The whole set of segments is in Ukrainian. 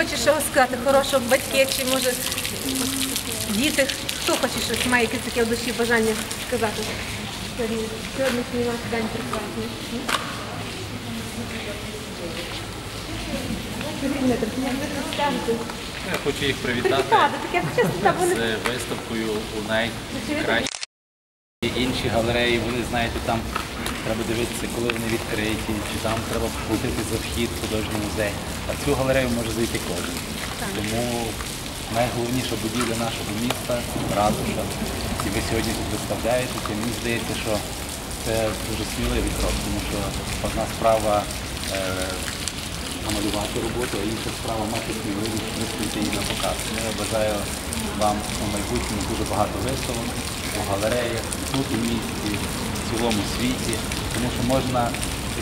Хочеш що сказати хорошого батьки, чи може діти? Хто хоче щось, має якесь таке в душі бажання сказати? Сьогодні, сьогоднішній наш день прекрасний. Я хочу їх привітати з виставкою у найкращій інші галереї. Вони знаєте, там треба дивитися, коли вони відкриті, чи там треба платити за вхід в художній музей. А в цю галерею може зайти кожен. Тому найголовніша будівля нашого міста ратуша. І ви сьогодні тут виставляєтеся. Мені здається, що це дуже сміливий крок, тому що одна справа. Е, намалювати роботу, а інша справа мати сміливість виставити її на показ. Я бажаю вам у майбутньому дуже багато виставок у галереях, тут у місті, цілому світі, тому що можна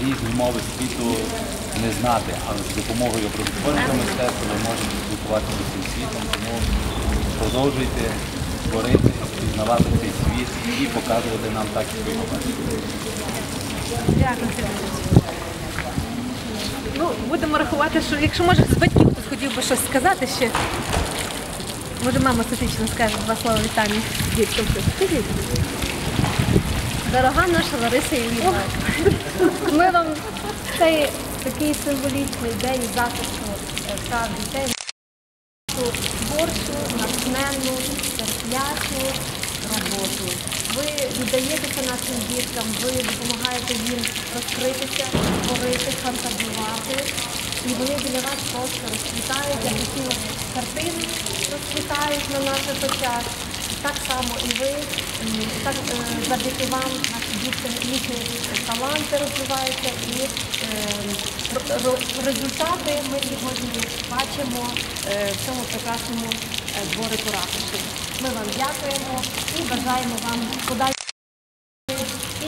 різні мови світу не знати, але з допомогою образотворчого мистецтва ви можете спілкуватися з цим світом, тому продовжуйте творити, пізнавати цей світ і показувати нам так, як ви його бачите. Дякую. Ну, будемо рахувати, що якщо може з батьків хтось хотів би щось сказати ще. Може, мама Софічна скаже два слова вітання діткам. Скажіть. Дорога наша Лариса Іллівна, Ми вам цей такий символічний день захисту е, прав дітей творчу, натхненну, терплячу роботу. Ви віддаєтеся нашим діткам, ви допомагаєте їм розкритися, творити, фантазувати. І вони біля вас просто розквітають, як такі картини розквітають на наших очах. Так само і ви, так е, завдяки вам наші дітки їхні таланти розвиваються і е, результати ми сьогодні бачимо е, в цьому прекрасному дворику ратуші. Ми вам дякуємо і бажаємо вам подальшого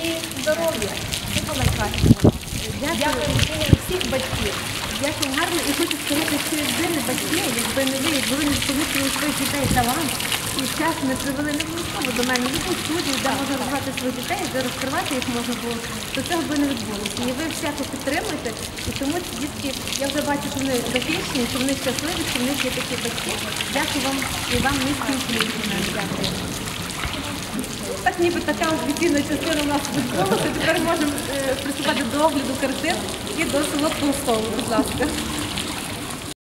і здоров'я. Всього найкращого. Дякуємо всіх батьків. Дякую гарно і хочу сказати, що якби не батьки, якби не ви, якби ви не помітили своїх дітей талант і час не привели не обов'язково до мене, в яку студію, де можна розвивати своїх дітей, де розкривати їх можна було, то цього би не відбулося. І ви всяко підтримуєте, і тому ці дітки, я вже бачу, що вони дотичні, що вони щасливі, що в них є такі батьки. Дякую вам і вам низький уклін. Дякую. Так ніби така офіційна частина у нас відбулася. Тепер можемо е, приступати до огляду картин і до солодкого столу. Будь ласка.